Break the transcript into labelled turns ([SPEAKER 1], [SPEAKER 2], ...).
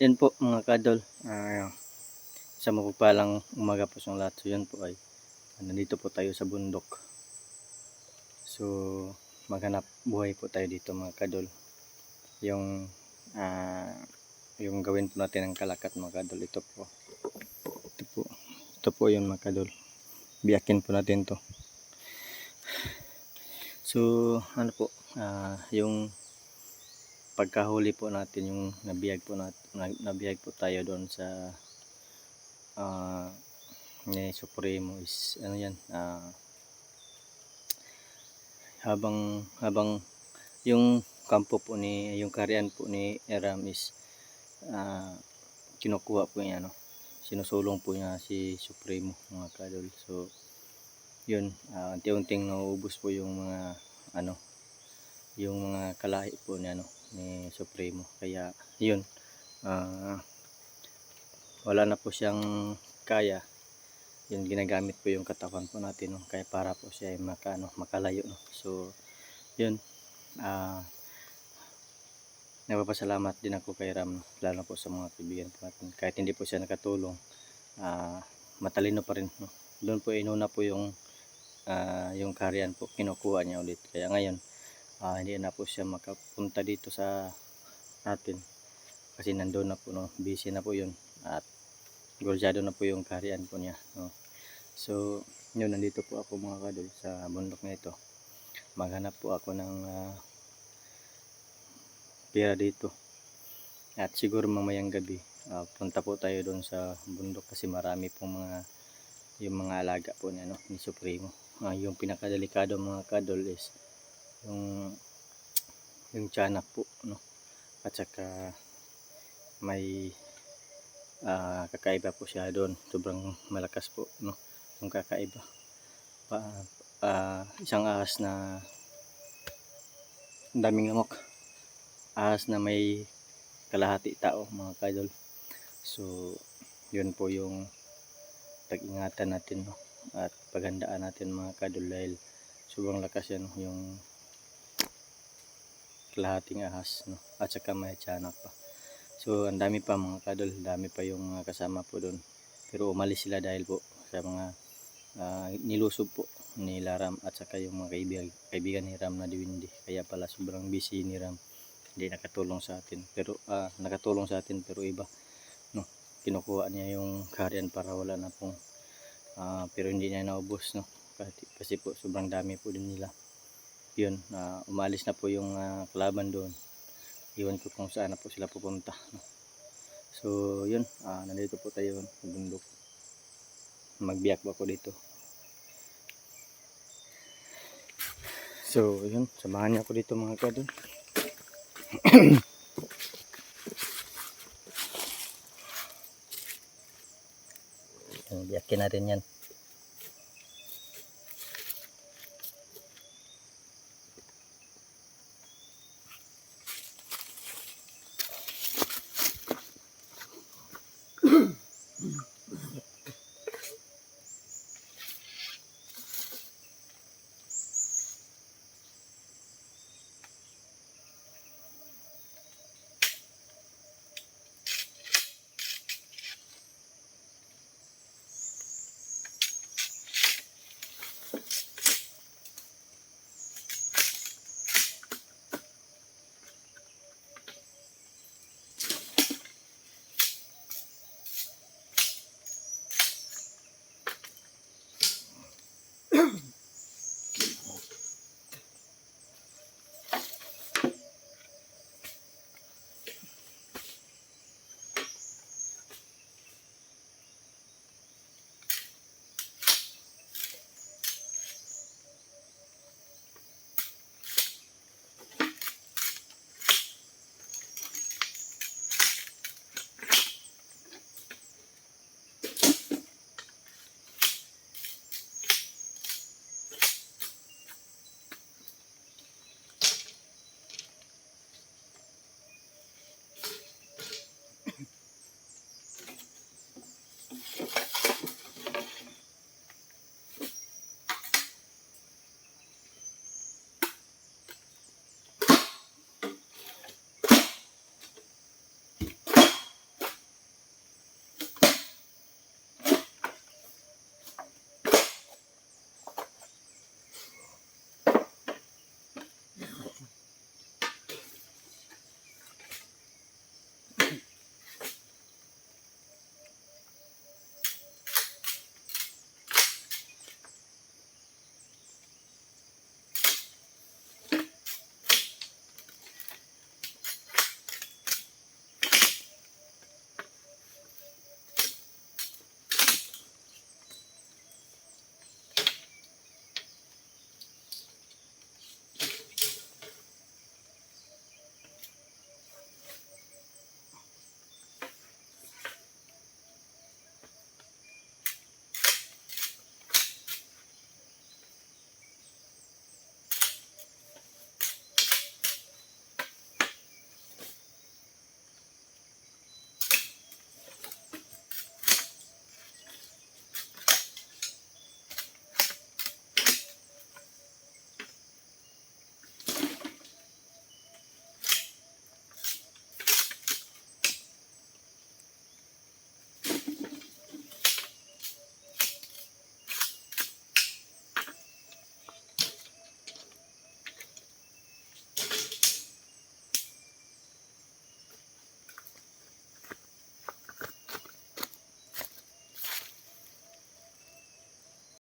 [SPEAKER 1] Yan po mga kadol. Uh, sa mapagpalang umaga po sa lahat. So yan po ay nandito po tayo sa bundok. So maghanap buhay po tayo dito mga kadol. Yung ah, yung gawin po natin ng kalakat mga kadol. Ito po. Ito po. Ito po yun mga kadol. Biyakin po natin to. So ano po. ah, yung pagkahuli po natin yung nabiyag po natin nabiyag po tayo doon sa ah ni Supremo is ano yan ah habang habang yung kampo po ni yung karian po ni Eram is ah kinukuha po niya no? Sinusulong po niya si Supremo mga kadol so yun ah, unti-unting nauubos po yung mga ano yung mga kalahi po ni ano ni Supremo. Kaya yun ah, wala na po siyang kaya yun ginagamit po yung katawan po natin no? kaya para po siya ay maka, ano, makalayo no? so yun ah nagpapasalamat din ako kay Ram lalo po sa mga kaibigan po natin kahit hindi po siya nakatulong ah matalino pa rin no? doon po inuna po yung ah, yung karyan po kinukuha niya ulit kaya ngayon ah, hindi na po siya makapunta dito sa atin kasi nandoon na po no? Busy na po yun. At gulsyado na po yung karian po niya no? So yun nandito po ako mga kadol sa bundok na ito. Maghanap po ako ng ah, pera dito. At siguro mamayang gabi ah, punta po tayo doon sa bundok kasi marami pong mga yung mga alaga po niya no? Ni Supremo. Ah, yung pinakadelikado mga kadol is yung yung tiyanak po no? At saka may ah, kakaiba po siya doon. Sobrang malakas po no yung kakaiba. Pa, ah, isang ahas na daming lamok ahas na may kalahati tao mga kadol so yun po yung tag-ingatan natin no at paghandaan natin mga kadol dahil sobrang lakas yan yung kalahating ahas no at saka may tiyanak pa so ang dami pa mga kadol dami pa yung mga kasama po doon pero umalis sila dahil po sa mga ah, nilusob po ni Laram at saka yung mga kaibigan, kaibigan ni Ram na Diwindi kaya pala sobrang busy ni Ram. Hindi nakatulong sa atin. Pero ah, nakatulong sa atin pero iba no? Kinukuha niya yung karyan para wala na pong ah, pero hindi niya naubos no? Kasi, kasi po sobrang dami po din nila. Yun ah, umalis na po yung ah, kalaban doon iwan ko kung saan na po sila pupunta so yun ah, nandito po tayo sa bundok. Magbiyak po ako dito? So yun samahan niyo ako dito mga kadol Yan, biyakin natin yan